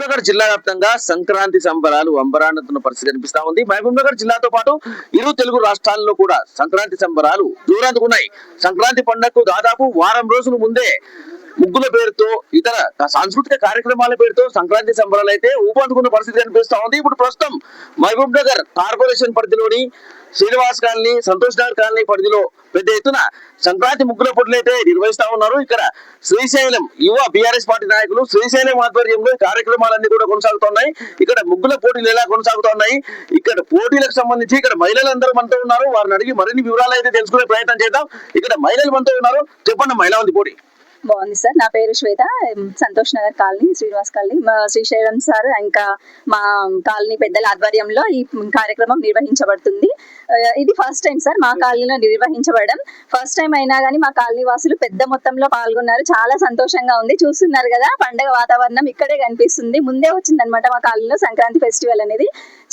మహబూబ్నగర్ జిల్లా వ్యాప్తంగా సంక్రాంతి సంబరాలు అంబరాన్నంతున్న పరిస్థితి కనిపిస్తా ఉంది. మహబూబ్నగర్ జిల్లాతో పాటు ఇరు తెలుగు రాష్ట్రాల్లో కూడా సంక్రాంతి సంబరాలు దూరందుకున్నాయి సంక్రాంతి పండుగకు దాదాపు వారం రోజుల ముందే ముగ్గుల పేరుతో ఇతర సాంస్కృతిక కార్యక్రమాల పేరుతో సంక్రాంతి సంబరాలు అయితే ఊపందుకున్న పరిస్థితి కనిపిస్తా ఉంది. ఇప్పుడు ప్రస్తుతం మహబూబ్ నగర్ కార్పొరేషన్ పరిధిలోని శ్రీనివాస్ కాలనీ సంతోష్ నగర్ కాలనీ పరిధిలో పెద్ద ఎత్తున సంక్రాంతి ముగ్గుల పోటీలు అయితే నిర్వహిస్తా ఉన్నారు. ఇక్కడ శ్రీశైలం యువ బీఆర్ఎస్ పార్టీ నాయకులు శ్రీశైలం ఆధ్వర్యంలో కార్యక్రమాలన్నీ కూడా కొనసాగుతున్నాయి. ఇక్కడ ముగ్గుల పోటీలు ఎలా కొనసాగుతున్నాయి? ఇక్కడ పోటీలకు సంబంధించి ఇక్కడ మహిళలందరూ మనతో ఉన్నారు. వారిని అడిగి మరిన్ని వివరాలు అయితే తెలుసుకునే ప్రయత్నం చేద్దాం. ఇక్కడ మహిళలు మనతో ఉన్నారు. చెప్పండి మహిళా ఉంది పోటీ. బాగుంది సార్. నా పేరు శ్వేత. Santosh Nagar colony Srinivas colony. మా శ్రీశైలం సార్ ఇంకా మా కాలనీ పెద్దల ఆధ్వర్యంలో ఈ కార్యక్రమం నిర్వహించబడుతుంది. ఇది ఫస్ట్ టైం సార్ మా కాలనీలో నిర్వహించబడడం. ఫస్ట్ టైం అయినా కానీ మా కాలనీ వాసులు పెద్ద మొత్తంలో పాల్గొన్నారు. చాలా సంతోషంగా ఉంది. చూస్తున్నారు కదా పండగ వాతావరణం ఇక్కడే కనిపిస్తుంది. ముందే వచ్చిందనమాట మా కాలనీలో సంక్రాంతి ఫెస్టివల్ అనేది.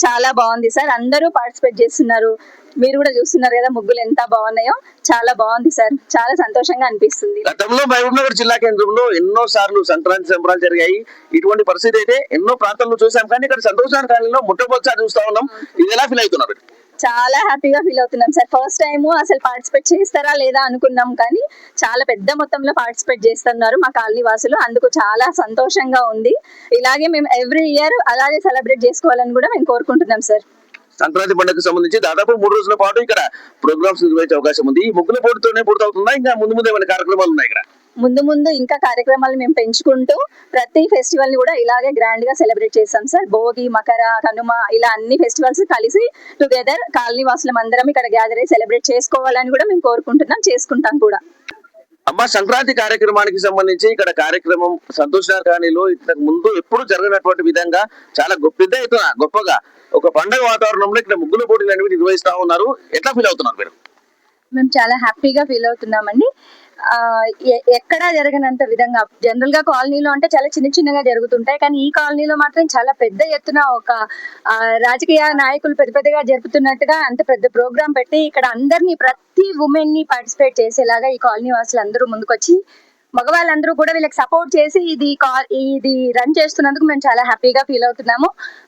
చాలా బాగుంది సార్. అందరూ పార్టిసిపేట్ చేస్తున్నారు. మీరు కూడా చూస్తున్నారు కదా ముగ్గులు ఎంత బాగున్నాయో. చాలా బాగుంది సార్. చాలా సంతోషంగా అనిపిస్తుంది. గతంలో మహబూబ్నగర్ జిల్లా కేంద్రంలో ఎన్నో సార్లు సంక్రాంతి సంబరాలు జరిగాయి. ఇటువంటి పరిస్థితి అయితే ఎన్నో ప్రాంతాల్లో చూసాం. కానీ ఇక్కడ సంతోషాన్ని కాలంలో మొట్టమొదటిసారి చూస్తా ఉన్నాం. ఇది ఎలా ఫీల్ అవుతున్నారు? చాలా హ్యాపీగా ఫీల్ అవుతున్నాం సార్. ఫస్ట్ టైం అసలు పార్టిసిపేట్ చేస్తారా లేదా అనుకున్నాం. కానీ చాలా పెద్ద మొత్తంలో పార్టిసిపేట్ చేస్తున్నారు మా కాలనీ వాసులు. అందుకు చాలా సంతోషంగా ఉంది. ఇలాగే మేము ఎవ్రీ ఇయర్ అలాగే సెలబ్రేట్ చేసుకోవాలని కూడా మేము కోరుకుంటున్నాం సార్. సంక్రాంతి పండుగకు సంబంధించి దాదాపు మూడు రోజుల పాటు ఇక్కడ ప్రోగ్రామ్స్ నిర్వహించే అవకాశం ఉంది. ఈ ముగ్గుల పోటీతోనే పూర్తవుతుందా? ఇంకా ముందు ముందు ఏమైనా కార్యక్రమాలు ఉన్నాయి ఇక్కడ? ముందు ముందు ఇంకా కార్యక్రమాలు మేము పెంచుకుంటూ ప్రతి ఫెస్టివల్ని కూడా ఇలాగే గ్రాండ్గా సెలబ్రేట్ చేస్తాం సార్. భోగి మకర కనుమ ఇలా అన్ని ఫెస్టివల్స్ కలిసి టుగెదర్ కాలనీ వాసులం అందరం ఇక్కడ గ్యాదర్ అయ్యి సెలబ్రేట్ చేసుకోవాలని కూడా మేము కోరుకుంటున్నాం చేసుకుంటాం కూడా. అమ్మ సంక్రాంతి కార్యక్రమానికి సంబంధించి ఇక్కడ కార్యక్రమం సంతోష్ నగర్ ఇంతకు ముందు ఎప్పుడు జరిగినటువంటి విధంగా చాలా గొప్ప పెద్ద ఎత్తున గొప్పగా ఒక పండగ వాతావరణంలో ఇక్కడ ముగ్గుల పోటీలు అనేవి నిర్వహిస్తా ఉన్నారు. ఎట్లా ఫీల్ అవుతున్నారు మీరు? మేము చాలా హ్యాపీగా ఫీల్ అవుతున్నామండి. ఎక్కడా జరగనంత విధంగా. జనరల్గా కాలనీలో అంటే చాలా చిన్న చిన్నగా జరుగుతుంటాయి. కానీ ఈ కాలనీలో మాత్రం చాలా పెద్ద ఎత్తున ఒక రాజకీయ నాయకులు పెద్ద పెద్దగా జరుపుతున్నట్టుగా అంత పెద్ద ప్రోగ్రాం పెట్టి ఇక్కడ అందరినీ ప్రతి ఉమెన్ని పార్టిసిపేట్ చేసేలాగా ఈ కాలనీ వాసులు అందరూ ముందుకొచ్చి మగవాళ్ళందరూ కూడా వీళ్ళకి సపోర్ట్ చేసి ఇది ఇది రన్ చేస్తున్నందుకు మేము చాలా హ్యాపీగా ఫీల్ అవుతున్నాము.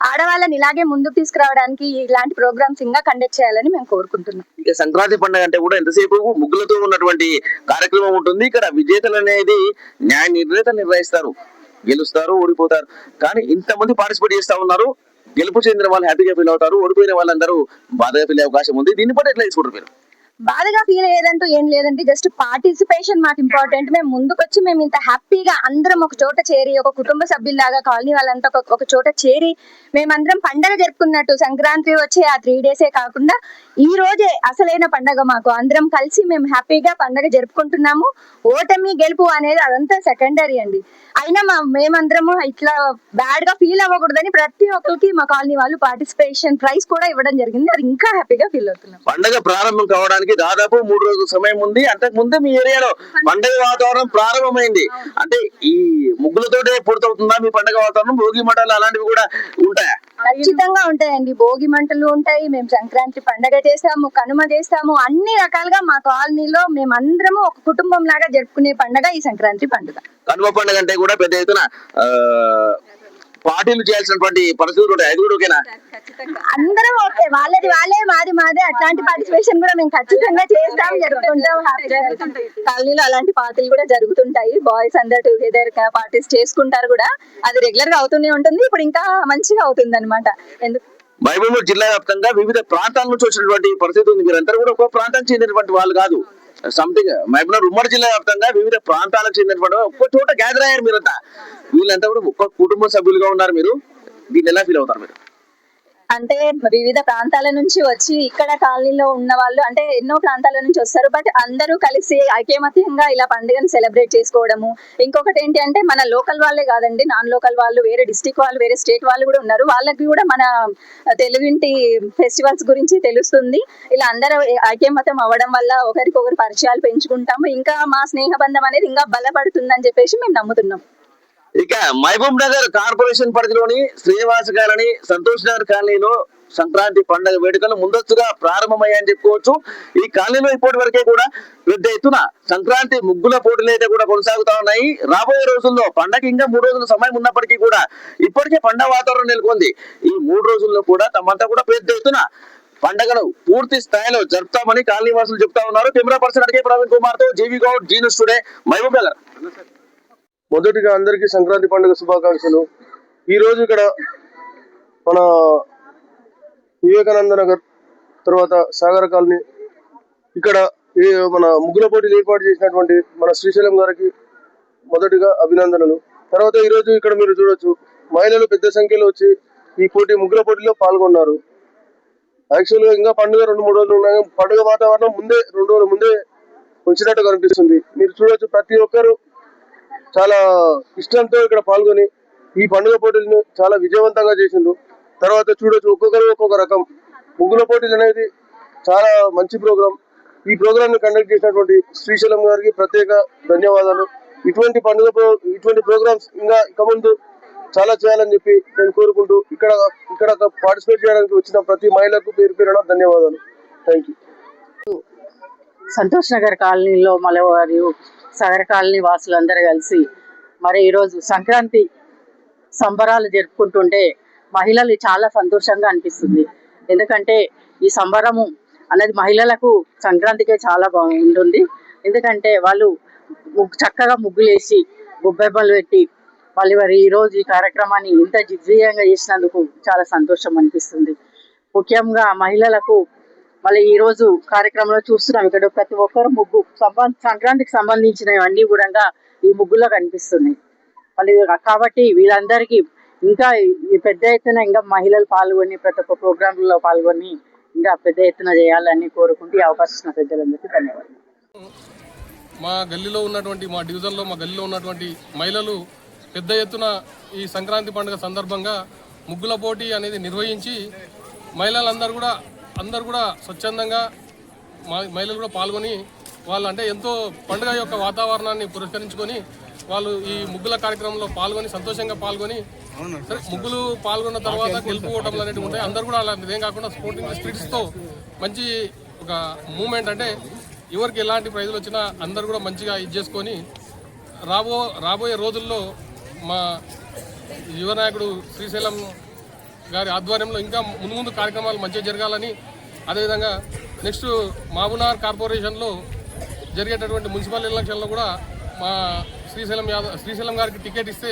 ఆడవాళ్ళని ఇలాగే ముందుకు తీసుకురావడానికి ఇలాంటి ప్రోగ్రామ్స్ ఇంకా కండక్ట్ చేయాలని మేము కోరుకుంటున్నాం. ఇక సంక్రాంతి పండుగ అంటే కూడా ఎంతసేపు ముగ్గులతో ఉన్నటువంటి కార్యక్రమం ఉంటుంది. ఇక్కడ విజేతలు అనేది న్యాయ నిర్ణేత నిర్వహిస్తారు గెలుస్తారు ఓడిపోతారు. కానీ ఇంతమంది పార్టిసిపేట్ చేస్తా ఉన్నారు. గెలుపు చెందిన వాళ్ళు హ్యాపీగా ఫీల్ అవుతారు. ఓడిపోయిన వాళ్ళందరూ బాధగా ఫీల్ అవకాశం ఉంది. దీన్ని బట్టి ఎట్లా తీసుకుంటారు మీరు? బాధగా ఫీల్ అయ్యేదంటూ ఏం లేదండి. జస్ట్ పార్టిసిపేషన్ మాకు ఇంపార్టెంట్ మేము ముందుకొచ్చి మేము ఇంత హ్యాపీగా అందరం ఒక చోట చేరి ఒక కుటుంబ సభ్యుల్లాగా కాలనీ వాళ్ళంతా ఒక ఒక చోట చేరి మేమందరం పండగ జరుపుకున్నట్టు సంక్రాంతి వచ్చే ఆ త్రీ డేసే కాకుండా ఈ రోజే అసలైన పండగ మాకు. అందరం కలిసి మేము హ్యాపీగా పండగ జరుపుకుంటున్నాము. ఓటమి గెలుపు అనేది అదంతా సెకండరీ అండి. అయినా మా మేమందరము ఇట్లా బ్యాడ్గా ఫీల్ అవ్వకూడదని ప్రతి ఒక్కరికి మా కాలనీ వాళ్ళు పార్టిసిపేషన్ ప్రైజ్ కూడా ఇవ్వడం జరిగింది. అది ఇంకా హ్యాపీగా ఫీల్ అవుతున్నాం. పండగ ప్రారంభం కావడానికి దాదాపు మూడు రోజుల సమయం ఉంది. అంతకు ముందే మీ ఏరియాలో పండగ వాతావరణం ప్రారంభమైంది. అంటే ఈ ముగ్గులతోటే పూర్తవుతుందా మీ పండగ వాతావరణం? భోగి మంటలు అలాంటివి కూడా ఉంటాయా? ఖచ్చితంగా ఉంటాయండి. భోగి మంటలు ఉంటాయి. మేము సంక్రాంతి పండగ చేస్తాము కనుమ చేస్తాము. అన్ని రకాలుగా మా కాలనీలో మేమందరము ఒక కుటుంబం లాగా జరుపుకునే పండగ ఈ సంక్రాంతి పండుగ. కనుమ పండుగ అంటే కూడా పెద్ద ఎత్తున ఆ, పార్టీలు చేయాల్సినటువంటి పరిస్థితులు ఉంటాయి. అది కూడా ఓకేనా? అందరం ఓకే. వాళ్ళది వాళ్ళే మాది మాదే. అట్లాంటి పార్టిసిపేషన్ కూడా మేము ఖచ్చితంగా చేస్తాం హ్యాపీగా కాలనీలో అలాంటి పార్టీలు కూడా జరుగుతుంటాయి. బాయ్స్ అందరు టుగెదర్ పార్టీస్ చేసుకుంటారు కూడా. అది రెగ్యులర్గా అవుతూనే ఉంటుంది. ఇప్పుడు ఇంకా మంచిగా అవుతుంది అనమాట ఎందుకు? మహబూబ్నగర్ జిల్లా వ్యాప్తంగా వివిధ ప్రాంతాల నుంచి వచ్చినటువంటి పరిస్థితి ఉంది. మీరందరూ కూడా ఒక్కో ప్రాంతానికి చెందినటువంటి వాళ్ళు కాదు. సంథింగ్ మహబూబ్నగర్ ఉమ్మడి జిల్లా వ్యాప్తంగా వివిధ ప్రాంతాలకు చెందినటువంటి ఒక్క చోట గ్యాదర్ అయ్యారు మీరంతా. వీళ్ళంతా కూడా ఒక్క కుటుంబ సభ్యులుగా ఉన్నారు మీరు. దీన్ని ఎలా ఫీల్ అవుతారు మీరు? అంటే వివిధ ప్రాంతాల నుంచి వచ్చి ఇక్కడ కాలనీలో ఉన్న వాళ్ళు అంటే ఎన్నో ప్రాంతాల నుంచి వస్తారు. బట్ అందరూ కలిసి ఐకమత్యంగా ఇలా పండుగను సెలబ్రేట్ చేసుకోవడము. ఇంకొకటి ఏంటి అంటే మన లోకల్ వాళ్ళే కాదండి నాన్ లోకల్ వాళ్ళు వేరే డిస్టిక్ వాళ్ళు వేరే స్టేట్ వాళ్ళు కూడా ఉన్నారు. వాళ్ళకి కూడా మన తెలుగింటి ఫెస్టివల్స్ గురించి తెలుస్తుంది. ఇలా అందరూ ఐకమత్యం అవ్వడం వల్ల ఒకరికొకరు పరిచయాలు పెంచుకుంటాము. ఇంకా మా స్నేహ బంధం అనేది ఇంకా బలపడుతుందని చెప్పేసి మేము నమ్ముతున్నాం. ఇక మహబూబ్ నగర్ కార్పొరేషన్ పరిధిలోని శ్రీనివాస కాలనీ సంతోష్ నగర్ కాలనీలో సంక్రాంతి పండుగ వేడుకలు ముందస్తుగా ప్రారంభమయ్యాయని చెప్పుకోవచ్చు. ఈ కాలనీలో ఇప్పటి వరకే కూడా పెద్ద ఎత్తున సంక్రాంతి ముగ్గుల పోటీలు అయితే కూడా కొనసాగుతా ఉన్నాయి. రాబోయే రోజుల్లో పండగ ఇంకా మూడు రోజుల సమయం ఉన్నప్పటికీ కూడా ఇప్పటికే పండగ వాతావరణం నెలకొంది. ఈ మూడు రోజుల్లో కూడా తమంతా కూడా పెద్ద ఎత్తున పండగను పూర్తి స్థాయిలో జరుపుతామని కాలనీ వాసులు చెప్తా ఉన్నారు. కెమెరా పర్సన్ అడిగే ప్రవీణ్ కుమార్తో GV Goud genius today Mahabubnagar. మొదటిగా అందరికీ సంక్రాంతి పండుగ శుభాకాంక్షలు. ఈ రోజు ఇక్కడ మన వివేకానంద నగర్ తర్వాత సాగర కాలనీ ఇక్కడ మన ముగ్గుల పోటీలు ఏర్పాటు చేసినటువంటి మన శ్రీశైలం గారికి మొదటిగా అభినందనలు. తర్వాత ఈ రోజు ఇక్కడ మీరు చూడొచ్చు మహిళలు పెద్ద సంఖ్యలో వచ్చి ఈ పోటీ ముగ్గుల పోటీలో పాల్గొన్నారు. యాక్చువల్గా ఇంకా పండుగ రెండు మూడు రోజులు ఉన్నాయి. పండుగ వాతావరణం ముందే రెండు రోజుల ముందే వచ్చినట్టు కనిపిస్తుంది మీరు చూడొచ్చు ప్రతి ఒక్కరు చాలా ఇష్టంతో ఇక్కడ పాల్గొని ఈ పండుగ పోటీలను చాలా విజయవంతంగా చేసిండు. తర్వాత చూడొచ్చు ఒక్కొక్కరు ఒక్కొక్క రకం. ముగ్గుల పోటీలు అనేది చాలా మంచి ప్రోగ్రాం. ఈ ప్రోగ్రామ్ని కండక్ట్ చేసినటువంటి శ్రీశైలం గారికి ప్రత్యేక ధన్యవాదాలు. ఇటువంటి పండుగ ఇటువంటి ప్రోగ్రామ్స్ ఇంకా ఇక ముందు చాలా చేయాలని చెప్పి నేను కోరుకుంటూ ఇక్కడ ఇక్కడ పార్టిసిపేట్ చేయడానికి వచ్చిన ప్రతి మహిళకు పేరు పేరున ధన్యవాదాలు. థ్యాంక్ యూ సంతోష్ నగర్ కాలనీలో మలవారు సదర కాలనీ వాసులందరూ కలిసి మరి ఈరోజు సంక్రాంతి సంబరాలు జరుపుకుంటుంటే మహిళలు చాలా సంతోషంగా అనిపిస్తుంది. ఎందుకంటే ఈ సంబరము అనేది మహిళలకు సంక్రాంతికే చాలా బాగుంటుంది ఎందుకంటే వాళ్ళు ముగ్గు- చక్కగా ముగ్గులేసి గుబ్బెబ్బలు పెట్టి వాళ్ళు మరి ఈరోజు ఈ కార్యక్రమాన్ని ఇంత దిగ్విజయంగా చేసినందుకు చాలా సంతోషం అనిపిస్తుంది. ముఖ్యంగా మహిళలకు మళ్ళీ ఈ రోజు కార్యక్రమంలో చూస్తున్నాం. ఇక్కడ ప్రతి ఒక్కరు ముగ్గు సంబ- సంక్రాంతికి సంబంధించినవన్నీ కూడా ఈ ముగ్గులో కనిపిస్తున్నాయి. మళ్ళీ కాబట్టి వీళ్ళందరికీ ఇంకా ఈ పెద్ద ఎత్తున ఇంకా మహిళలు పాల్గొని ప్రతి ఒక్క ప్రోగ్రాంలో పాల్గొని ఇంకా పెద్ద ఎత్తున చేయాలని కోరుకుంటూ ఈ అవకాశం పెద్దలందరికీ ధన్యవాదాలు. మా గల్లీలో ఉన్నటువంటి మా డివిజన్లో మా గల్లీలో ఉన్నటువంటి మహిళలు పెద్ద ఎత్తున ఈ సంక్రాంతి పండుగ సందర్భంగా ముగ్గుల పోటీ అనేది నిర్వహించి మహిళలందరూ కూడా అందరూ కూడా స్వచ్ఛందంగా మా- మహిళలు కూడా పాల్గొని వాళ్ళు అంటే ఎంతో పండుగ యొక్క వాతావరణాన్ని పురస్కరించుకొని వాళ్ళు ఈ ముగ్గుల కార్యక్రమంలో పాల్గొని సంతోషంగా పాల్గొని సరే ముగ్గులు పాల్గొన్న తర్వాత గెలుపు ఓటములు అనేవి ఉంటాయి. అందరూ కూడా అలాంటిది. ఏం కాకుండా స్పోర్టింగ్ స్పిరిట్స్తో మంచి ఒక మూమెంట్ అంటే ఎవరికి ఎలాంటి ప్రైజులు వచ్చినా అందరు కూడా మంచిగా ఇది చేసుకొని రాబో రాబోయే రోజుల్లో మా యువ నాయకుడు శ్రీశైలం గారి ఆధ్వర్యంలో ఇంకా ముందు ముందు కార్యక్రమాలు మంచిగా జరగాలని అదేవిధంగా నెక్స్ట్ మహబూబ్నగర్ కార్పొరేషన్లో జరిగేటటువంటి మున్సిపల్ ఎలక్షన్లో కూడా మా శ్రీశైలం యాదవ్ శ్రీశైలం గారికి టికెట్ ఇస్తే